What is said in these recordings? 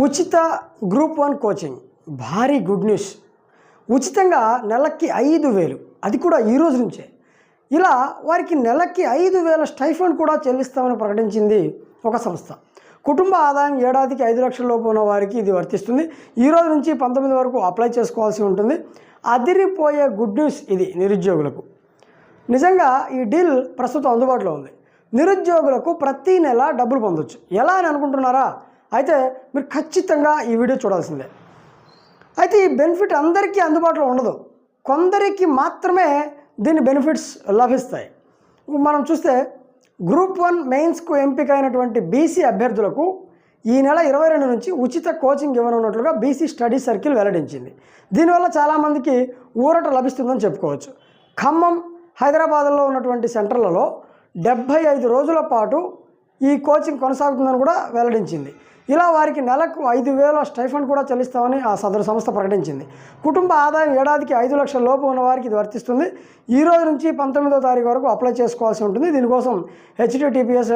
ఉచిత group one coaching. భారీ good news. ఉచితంగా నెలకి ఐదు వేలు. అది కూడా ఈ రోజు నుంచే. ఇలా వారికి నెలకి ఐదు వేల స్టైఫండ్ కూడా చెల్లిస్తామని ప్రకటించింది ఒక సంస్థ. కుటుంబ ఆదాయం ఏడాదికి ఐదు లక్షల లోపు ఉన్న వారికి ఇది వర్తిస్తుంది. ఈ రోజు నుంచి పంతొమ్మిది వరకు అప్లై చేసుకోవాల్సి ఉంటుంది. అదిరిపోయే గుడ్ న్యూస్ ఇది నిరుద్యోగులకు. నిజంగా ఈ డీల్ ప్రస్తుతం అందుబాటులో ఉంది. నిరుద్యోగులకు ప్రతి నెల డబ్బులు పొందొచ్చు. ఎలా అని అనుకుంటున్నారా? అయితే మీరు ఖచ్చితంగా ఈ వీడియో చూడాల్సిందే. అయితే ఈ బెనిఫిట్ అందరికీ అందుబాటులో ఉండదు. కొందరికి మాత్రమే దీని బెనిఫిట్స్ లభిస్తాయి. మనం చూస్తే గ్రూప్ వన్ మెయిన్స్కు ఎంపిక అయినటువంటి బీసీ అభ్యర్థులకు ఈ నెల ఇరవై రెండు నుంచి ఉచిత కోచింగ్ ఇవ్వనున్నట్లుగా బీసీ స్టడీ సర్కిల్ వెల్లడించింది. దీనివల్ల చాలామందికి ఊరట లభిస్తుందని చెప్పుకోవచ్చు. ఖమ్మం హైదరాబాద్లో ఉన్నటువంటి సెంటర్లలో డెబ్భై ఐదు రోజుల పాటు ఈ కోచింగ్ కొనసాగుతుందని కూడా వెల్లడించింది. ఇలా వారికి నెలకు ఐదు వేల స్టైఫండ్ కూడా చెల్లిస్తామని ఆ సదరు సంస్థ ప్రకటించింది. కుటుంబ ఆదాయం ఏడాదికి ఐదు లక్షల లోపు ఉన్న వారికి ఇది వర్తిస్తుంది. ఈ రోజు నుంచి పంతొమ్మిదో తారీఖు వరకు అప్లై చేసుకోవాల్సి ఉంటుంది. దీనికోసం https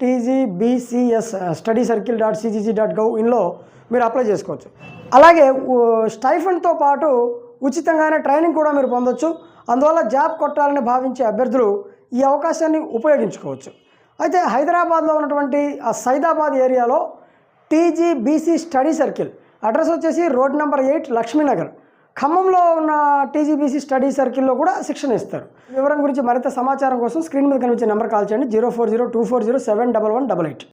TG BCS study circle dot CGG dot gov ఇన్లో మీరు అప్లై చేసుకోవచ్చు. అలాగే స్టైఫండ్తో పాటు ఉచితంగానే ట్రైనింగ్ కూడా మీరు పొందొచ్చు. అందువల్ల జాబ్ కొట్టాలని భావించే అభ్యర్థులు ఈ అవకాశాన్ని ఉపయోగించుకోవచ్చు. అయితే హైదరాబాద్లో ఉన్నటువంటి ఆ సైదాబాద్ ఏరియాలో టీజీబీసీ స్టడీ సర్కిల్. అడ్రస్ వచ్చేసి రోడ్ నెంబర్ ఎయిట్ లక్ష్మీనగర్. ఖమ్మంలో ఉన్న టీజీబీసీ స్టడీ సర్కిల్లో కూడా శిక్షణ ఇస్తారు. వివరం గురించి మరింత సమాచారం కోసం స్క్రీన్ మీద కనిపించే నెంబర్ కాల్ చేయండి. Zero four zero two four zero seven double one double eight.